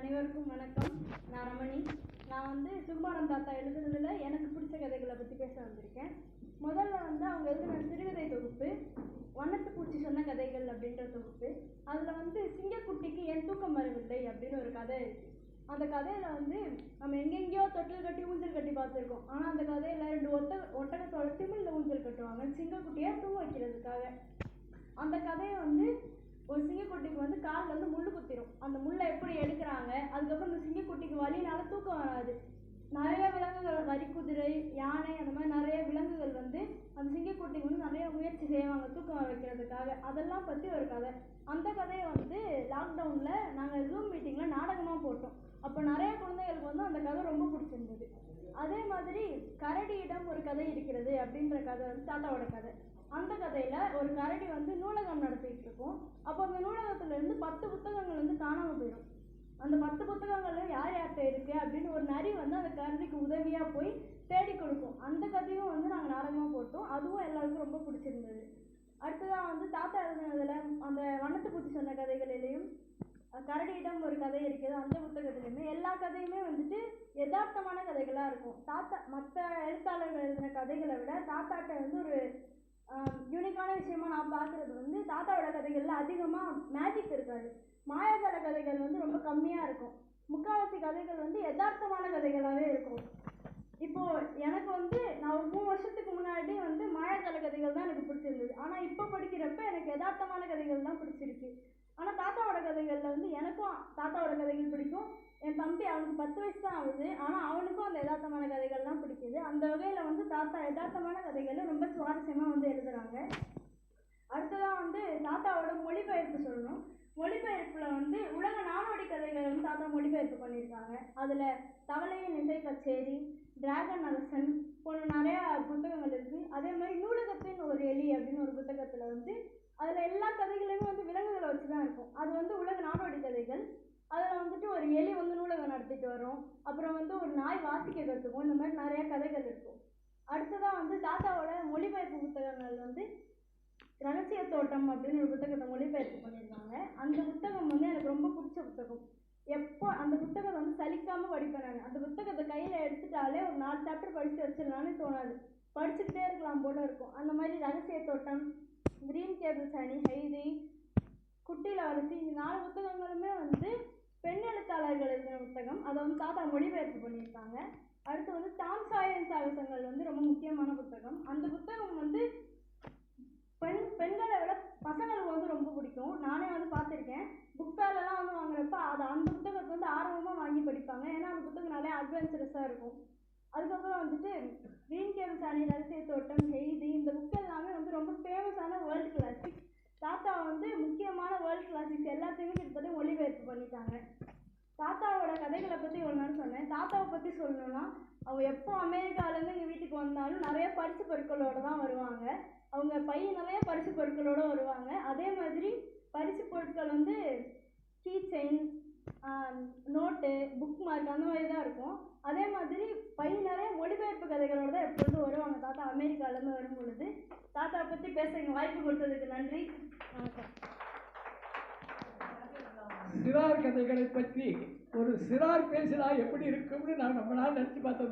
அனைவருக்கும் வணக்கம். நான் ரமணி. நான் வந்து சுகுமாரன் தாத்தா எழுதுனதுல எனக்கு பிடிச்ச கதைகளை பற்றி பேச வந்திருக்கேன். முதல்ல வந்து அவங்க எழுதின சிறுகதை தொகுப்பு வண்ணத்து பூச்சி சொன்ன கதைகள் அப்படின்ற தொகுப்பு அதில் வந்து சிங்கக்குட்டிக்கு என் தூக்கம் வரவில்லை அப்படின்னு ஒரு கதை அந்த கதையில் வந்து நம்ம எங்கெங்கேயோ தொட்டில் கட்டி ஊஞ்சல் கட்டி பார்த்துருக்கோம். ஆனால் அந்த கதையில் ரெண்டு ஒட்ட ஒட்டகத்தோட திமிழில் ஊஞ்சல் கட்டுவாங்க. சிங்கக்குட்டியாக தூங்க வைக்கிறதுக்காக. அந்த கதையை வந்து ஒரு சிங்கக்குட்டிக்கு வந்து காலில் வந்து முள்ளு குத்திரும். அந்த முள்ளை எப்படி எடுக்கிறாங்க? அதுக்கப்புறம் இந்த சிங்கக்குட்டிக்கு வழியினால தூக்கம் வராது. நிறைய விலங்குகள் வரிக்குதிரை யானை அந்த மாதிரி நிறைய விலங்குகள் வந்து அந்த சிங்கக்குட்டிக்கு வந்து நிறைய முயற்சி செய்வாங்க தூக்கம் வைக்கிறதுக்காக. அதெல்லாம் பற்றி ஒரு கதை. அந்த கதையை வந்து லாக்டவுனில் நாங்கள் ஜூம் மீட்டிங்கில் நாடகமாக போட்டோம். அப்போ நிறைய குழந்தைகளுக்கு வந்து அந்த கதை ரொம்ப பிடிச்சிருந்தது. அதே மாதிரி கரடியிடம் ஒரு கதை இருக்கிறது அப்படின்ற கதை வந்து தாத்தாவோட கதை. அந்த கதையில ஒரு கரடி வந்து நூலகம் நடத்திட்டு இருக்கும். அப்போ அந்த நூலகத்துல இருந்து பத்து புத்தகங்கள் வந்து காணாம போயிடும். அந்த பத்து புத்தகங்கள்ல யார் யார்கிட்ட இருக்கு அப்படின்னு ஒரு நரி வந்து அந்த கரடிக்கு உதவியா போய் தேடி கொடுக்கும். அந்த கதையும் வந்து நாங்கள் நாடகமாக போட்டோம். அதுவும் எல்லாருக்கும் ரொம்ப பிடிச்சிருந்தது. அடுத்ததா வந்து தாத்தா எழுதுனதுல அந்த வண்ணத்து பூச்சி சொன்ன கதைகள் கரடியிடம் ஒரு கதை இருக்குது அந்த புத்தகத்துலேயுமே எல்லா கதையுமே வந்துட்டு யதார்த்தமான கதைகளாக இருக்கும். தாத்தா மற்ற எழுத்தாளர்கள் எழுதின கதைகளை விட தாத்தாட்ட வந்து ஒரு யூனிக்கான விஷயமா நான் பார்க்குறது வந்து தாத்தாவோட கதைகளில் அதிகமாக மேஜிக் இருக்காது. மாயாஜால கதைகள் வந்து ரொம்ப கம்மியாக இருக்கும். முக்காவாசி கதைகள் வந்து யதார்த்தமான கதைகளாகவே இருக்கும். இப்போ எனக்கு வந்து நான் ஒரு மூணு வருஷத்துக்கு முன்னாடி வந்து மாயாஜால கதைகள் தான் எனக்கு பிடிச்சிருந்தது. ஆனால் இப்போ படிக்கிறப்ப எனக்கு யதார்த்தமான கதைகள் தான் பிடிச்சிருக்கு. ஆனால் தாத்தாவோட கதைகளில் வந்து எனக்கும் தாத்தாவோட கதைகள் பிடிக்கும். என் தம்பி அவனுக்கு பத்து வயசு தான் ஆகுது. ஆனால் அவனுக்கும் அந்த யதார்த்தமான கதைகள்லாம் பிடிக்குது. அந்த வகையில் வந்து தாத்தா யதார்த்தமான கதைகளை ரொம்ப சுவாரஸ்யமாக வந்து எழுதுகிறாங்க அடுத்ததாக வந்து தாத்தாவோட மொழிபெயர்ப்பு சொல்லணும். மொழிபெயர்ப்பில் வந்து உலக நாடோடி கதைகள் வந்து தாத்தா மொழிபெயர்ப்பு பண்ணியிருக்காங்க. அதில் தவளையின் இசை கச்சேரி டிராகன் அரசன் போன்ற நிறையா புத்தகங்கள் இருக்குது அதே மாதிரி நூலகத்தின் ஒரு எலி அப்படின்னு ஒரு புத்தகத்தில் வந்து அதில் எல்லா கதைகளுமே வந்து விலங்குகளை வச்சு தான் இருக்கும். அது வந்து உலக நாடோடி கதைகள். அதில் வந்துட்டு ஒரு எலி வந்து நூலகம் நடத்திட்டு வரும். அப்புறம் வந்து ஒரு நாய் வாசிக்க கற்றுக்கும் இந்த மாதிரி நிறையா கதைகள் இருக்கும். அடுத்ததாக வந்து தாத்தாவோட மொழிபெயர்ப்பு புத்தகங்கள் வந்து ரகசிய தோட்டம் அப்படின்னு ஒரு புத்தகத்தை மொழிபெயர்ப்பு பண்ணியிருக்காங்க. அந்த புத்தகம் வந்து எனக்கு ரொம்ப பிடிச்ச புத்தகம். எப்போ அந்த புத்தகத்தை வந்து சலிக்காமல் படிப்பேன் நான். அந்த புத்தகத்தை கையில் எடுத்துட்டாலே ஒரு நாலு சாப்டர் படித்து வச்சிடலான்னு தோணாது. படிச்சுக்கிட்டே இருக்கலாம் போல இருக்கும். அந்த மாதிரி ரகசிய தோட்டம் கேபிள் சாணி ஹைதி குட்டியில் வளர்ச்சி இந்த நாலு புத்தகங்களுமே வந்து பெண் எழுத்தாளர்கள் எழுதின புத்தகம். அதை வந்து தாத்தா மொழிபெயர்ப்பு பண்ணியிருக்காங்க. அடுத்து வந்து டாம் சாயன் சாகசங்கள் வந்து ரொம்ப முக்கியமான புத்தகம். அந்த புத்தகம் வந்து பெண் பெண்களை விட பசங்களுக்கு வந்து ரொம்ப பிடிக்கும். நானே வந்து பார்த்துருக்கேன். புக் ஃபேர்லலாம் வந்து வாங்குறப்ப அது அந்த புத்தகத்தை வந்து ஆர்வமாக வாங்கி படிப்பாங்க. ஏன்னா அந்த புத்தகம் நிறைய அட்வென்ச்சரஸாக இருக்கும். அதுக்கப்புறம் வந்துட்டு கிரீன் கேம் சாணி ரகசிய தோட்டம் ஹெய்தி இந்த புக் எல்லாமே வந்து ரொம்ப ஃபேமஸான வேர்ல்டு கிளாசிக் தாத்தா வந்து முக்கியமான வேர்ல்ட் கிளாசிக்ஸ் எல்லாத்தையுமே கிட்டத்தட்ட மொழிபெயர்ப்பு பண்ணிட்டாங்க. தாத்தாவோட கதைகளை பற்றி ஒரு சொன்னேன். தாத்தாவை பற்றி சொல்லணும்னா அவங்க எப்போ அமெரிக்காவிலேருந்து எங்கள் வீட்டுக்கு வந்தாலும் நிறைய பரிசு பொருட்களோட தான் வருவாங்க. அவங்க பை நிறைய பரிசு பொருட்களோட வருவாங்க. அதே மாதிரி பரிசு பொருட்கள் வந்து key chain note book mark அந்த மாதிரி தான் இருக்கும். அதே மாதிரி பை நிறைய மொழிபெயர்ப்பு கதைகளோட தான் எப்பொழுதும் வருவாங்க. தாத்தா அமெரிக்காவிலேருந்து வரும் பொழுது. தாத்தாவை பற்றி பேச எங்கள் வாய்ப்பு கொடுத்ததுக்கு நன்றி வணக்கம் சிறார் கதைகளை பற்றி ஒரு சிறார் பேசினா எப்படி இருக்கும்னு நான் ரொம்ப நாள் நினச்சி பார்த்தது